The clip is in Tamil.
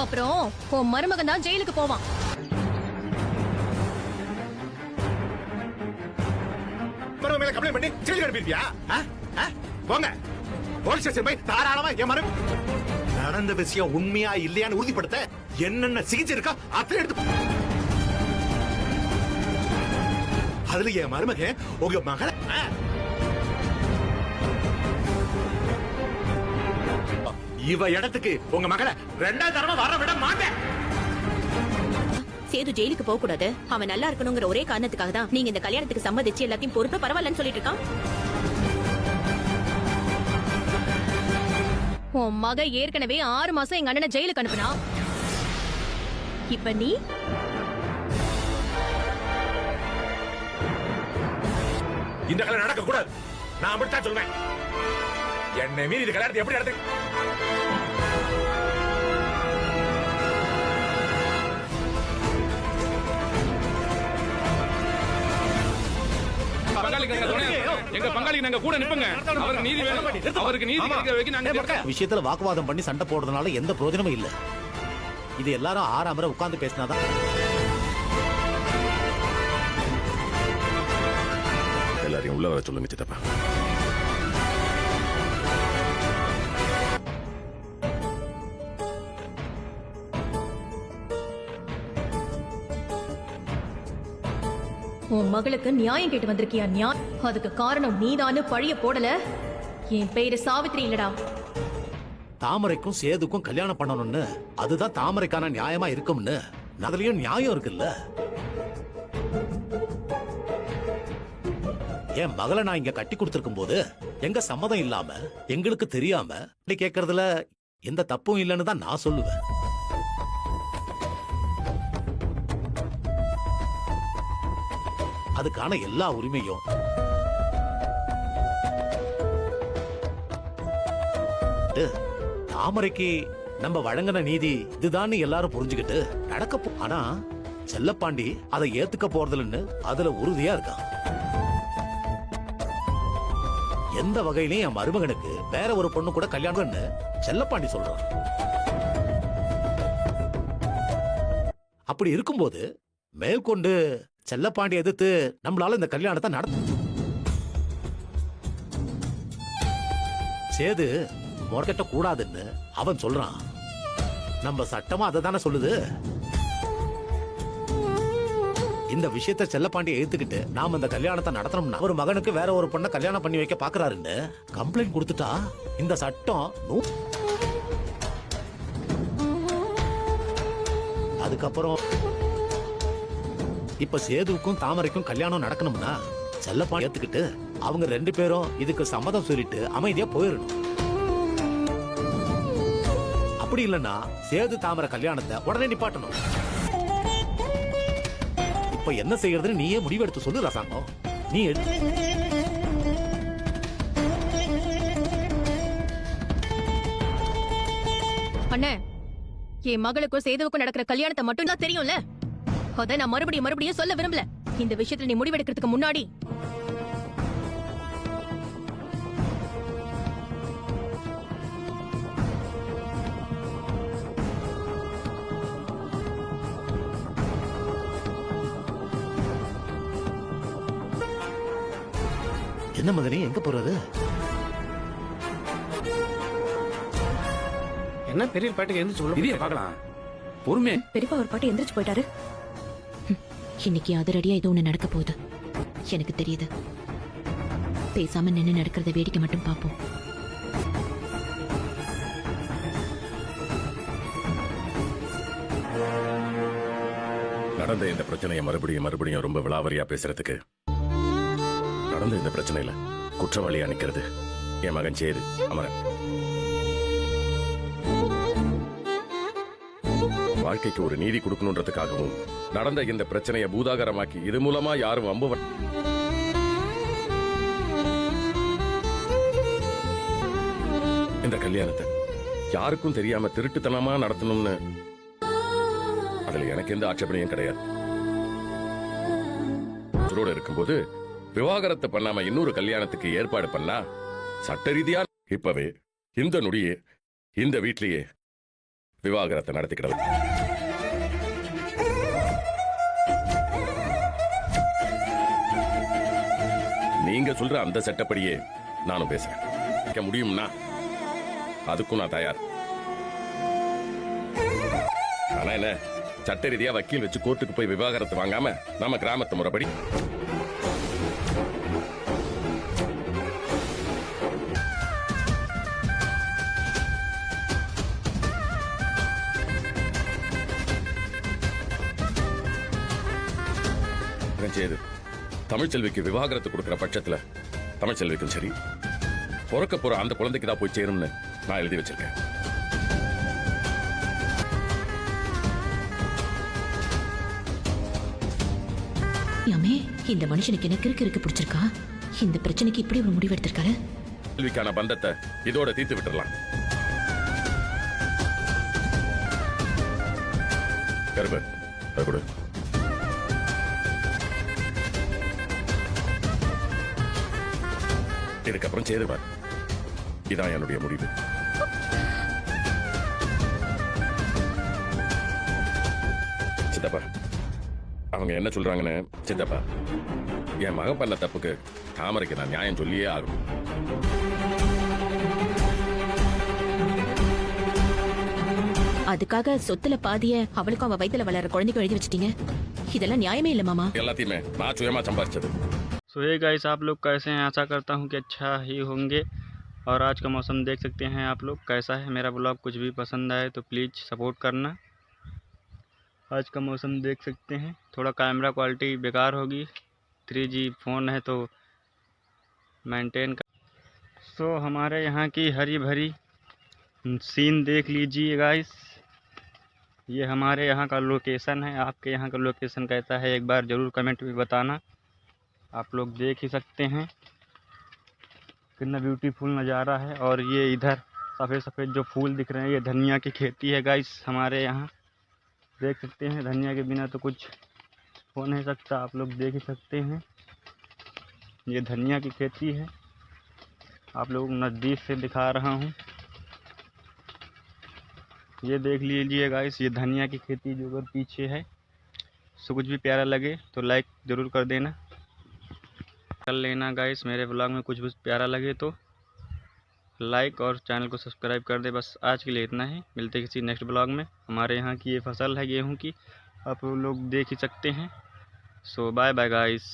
அப்புறம் உன் மருமகன் தான் ஜெயிலுக்கு போவான். மருமக மேல கம்ப்ளைண்ட் பண்ணி ஜெயிலுக்கு அனுப்பிடுவியா போங்க. போலீஸ் ஸ்டேஷன் போய் தாராளமா என் மரும நடந்த விஷயம் உண்மையா இல்லையான்னு உறுதிப்படுத்த என்னென்ன சிகிச்சை இருக்கா அத்தனை எடுத்து அதுல என் மருமக உங்க மகளை இவ இடத்துக்கு உங்க மகளை ரெண்டாவது தடவை வர விட மாட்டேன். சேது ஜெயிலுக்கு போக கூடாது. அவன் நல்லா இருக்கணுங்கிற ஒரே காரணத்துக்காக தான் நீங்க இந்த கல்யாணத்துக்கு சம்மதிச்சு எல்லாத்தையும் பொறுப்பு பரவாயில்லன்னு சொல்லிட்டு இருக்கான். உன் மக ஏற்கனவே ஆறு மாசம் எங்க அண்ணனை ஜெயிலுக்கு அனுப்புனா? இப்ப நீ? இந்த கல்யாணம் நடக்க கூடாது நான் அப்படித்தான் சொல்வேன். என்னை மீறி இந்த கல்யாணத்தை எப்படி நடத்து பங்காளிக்கு நாங்க துணையா இருப்போம். எங்க பங்காளிக்கு நாங்க கூட நிப்போங்க அவருக்கு நீதி வேணும். அவருக்கு நீதி கிடைக்கிற வரைக்கும் நாங்க இருக்கோம். விஷயத்துல வாக்குவாதம் பண்ணி சண்டை போடுறதுனால எந்த பிரயோஜனமும் இல்ல. இது எல்லாரும் ஆறாமரை உட்கார்ந்து பேசினாதான். எல்லாரையும் உள்ள வர சொல்லுங்க சித்தப்பா. மகளுக்கு நியாயம் கேட்டு வந்திருக்கியா ஞா அதுக்கு காரணம் நீதான்னு பழிய போடல. என் பேரு சாவித்ரி இல்லடா. தாமரைக்கும் சேதுக்கும் கல்யாணம் பண்ணணும்னு அதுதான் தாமரைக்கான நியாயமா இருக்கும்னு அதுலயும் நியாயம் இருக்குல்ல? என் மகளை நான் இங்க கட்டி கொடுத்திருக்கும் போது எங்க சம்மதம் இல்லாம எங்களுக்கு தெரியாம இப்படி கேக்குறதுல எந்த தப்பும் இல்லைன்னு தான் நான் சொல்லுவேன். அதுக்கான எல்லா உரிமையும். தாமரைக்கு நம்ம வழங்கின நீதி இதுதான் எல்லாரும் புரிஞ்சுக்கிட்டு நடக்க ஆனா செல்லப்பாண்டி அதை ஏத்துக்க போறதில்லைன்னு அதுல உறுதியா இருக்கான். எந்த வகையிலையும் என் மருமகனுக்கு வேற ஒரு பொண்ணு கூட கல்யாணம்னு செல்லப்பாண்டி சொல்றான். அப்படி இருக்கும்போது மேற்கொண்டு செல்லப்பாண்டி எதிர்த்து நம்மளால இந்த கல்யாணத்தை நடத்த சேது முறக்கட்ட கூடாதுன்னு அவன் சொல்றான். நம்ம சட்டமா அதை தானே சொல்லுது? இந்த விஷயத்த செல்லப்பாண்டி எழுத்துக்கிட்டு நாம இந்த கல்யாணத்தை நடத்தணும்னா ஒரு மகனுக்கு வேற ஒரு பொண்ணை கல்யாணம் பண்ணி வைக்க பாக்குறாருன்னு கம்ப்ளைண்ட் கொடுத்துட்டா இந்த சட்டம் அதுக்கப்புறம் இப்ப சேதுவுக்கும் தாமரைக்கும் கல்யாணம் நடக்கணும்னா செல்லப்பா ஏத்துக்கிட்டு அவங்க ரெண்டு பேரும் இதுக்கு சம்மதம் சொல்லிட்டு அமைதியா போயிடணும் அப்படி இல்லைன்னா சேது தாமரை கல்யாணத்தை உடனே நிப்பாட்டணும். இப்ப என்ன செய்யறதுன்னு நீயே முடிவெடுத்து சொல்லு ரசாங்கம். நீ எடுத்து அண்ணே என் மகளுக்கும் சேதுவுக்கும் நடக்கிற கல்யாணத்தை மட்டும் தான் தெரியும்ல? அத நான் மறுபடியும் மறுபடியும் சொல்ல விரும்பல. இந்த விஷயத்துல நீ முடிவெடுக்கிறதுக்கு முன்னாடி என்ன மதனி எங்க போறது என்ன பெரிய பாட்டுக்கு எந்திரிச்சு உள்ள இதைய பார்க்கலாம் பொறுமை பெரியப்பா ஒரு பாட்டு எந்திரிச்சு போயிட்டாரு. இன்னைக்கு அதிரடியா ஏதோ ஒண்ணு நடக்க போகுது. எனக்கு தெரியுது. பேசாம நின்னு நடக்கிறத வேடிக்கை மட்டும் பார்ப்போம். நடந்த இந்த பிரச்சனையை மறுபடியும் மறுபடியும் ரொம்ப விளாவரியா பேசுறதுக்கு. நடந்த இந்த பிரச்சனையில குற்றவாளியா நிக்கிறது என் மகன் சேது அமரன். வாழ்க்கைக்கு ஒரு நீதி கொடுக்கணுன்றதுக்காகவும் நடந்த இந்த பிரச்சனையை பூதாகரமாக்கி இது மூலமா யாரும் வம்பு இந்த கல்யாணத்தை யாருக்கும் தெரியாம திருட்டுத்தனமா நடத்தணும்னு அதுல எனக்கு எந்த ஆட்சேபனையும் கிடையாது. உயிரோட இருக்கும்போது விவாகரத்தை பண்ணாம இன்னொரு கல்யாணத்துக்கு ஏற்பாடு பண்ணா சட்ட ரீதியா இப்பவே இந்த நொடியே இந்த வீட்லயே விவாகரத்தை நடத்திக்கிடலாம். நீங்க சொல்ற அந்த சட்டப்படியே நானும் பேசுறேன். வைக்க முடியும்னா அதுக்கும் நான் தயார். ஆனா என்ன சட்ட ரீதியா வக்கீல் வச்சு கோர்ட்டுக்கு போய் விவாகரத்து வாங்காம நம்ம கிராமத்து முறைப்படி. செய்து. தமிழ்ச்செல்விக்கு விவாகரத்து கொடுக்கிற பட்சத்துல தமிழ்ச்செல்விக்கும் சரி. பிறக்க போற அந்த குழந்தைக்கு தான் போய் சேரும்னு நான் எழுதி வச்சிருக்கேன். யாமே இந்த மனுஷனுக்கு என்ன கிறுக்கு இருக்கு பிடிச்சிருக்கா? இந்த பிரச்சனைக்கு இப்படி ஒரு முடிவு எடுத்திருக்காரு செல்விக்கான பந்தத்தை இதோட தீர்த்து விட்டுறலாம். கருப்பு அது கொடு. இதுக்கப்புறம் சேதுவார் இதான் என்னுடைய முடிவு. சித்தப்பா அவங்க என்ன சொல்றாங்கன்னு சித்தப்பா என் மகன் பண்ண தப்புக்கு தாமரைக்கு நான் நியாயம் சொல்லியே ஆகணும். அதுக்காக சொத்துல பாதிய அவளுக்கும் அவ வயித்துல வளர குழந்தைக்கும் எழுதி வச்சிட்டீங்க. இதெல்லாம் நியாயமே இல்ல மாமா. எல்லாத்தையுமே நான் சுயமா சம்பாதிச்சது सो ये गाइस आप लोग कैसे हैं? आशा करता हूँ कि अच्छा ही होंगे। और आज का मौसम देख सकते हैं आप लोग कैसा है। मेरा ब्लॉग कुछ भी पसंद आए तो प्लीज़ सपोर्ट करना। आज का मौसम देख सकते हैं। थोड़ा कैमरा क्वालिटी बेकार होगी। थ्री जी फ़ोन है तो मेंटेन कर सो हमारे यहाँ की हरी भरी सीन देख लीजिए गाइस ये हमारे यहाँ का लोकेशन है। आपके यहाँ का लोकेशन कैसा है? एक बार ज़रूर कमेंट में बताना। आप लोग देख ही सकते हैं। कितना ब्यूटीफुल नज़ारा है और ये इधर सफ़ेद सफ़ेद जो फूल दिख रहे हैं, ये धनिया की खेती है गाइस हमारे यहाँ। देख सकते हैं, धनिया के बिना तो कुछ हो नहीं सकता, आप लोग देख ही सकते हैं। ये धनिया की खेती है। आप लोग नज़दीक से दिखा रहा हूँ। ये देख लीजिए गाइस ये धनिया की खेती जो अगर पीछे है, सो कुछ भी प्यारा लगे तो लाइक ज़रूर कर देना। कर लेना गाइस मेरे ब्लॉग में कुछ भी प्यारा लगे तो लाइक और चैनल को सब्सक्राइब कर दे। बस आज के लिए इतना ही। मिलते किसी नेक्स्ट ब्लॉग में। हमारे यहाँ की ये फ़सल है गेहूँ की। आप लोग देख ही सकते हैं। सो बाय बाय गाइस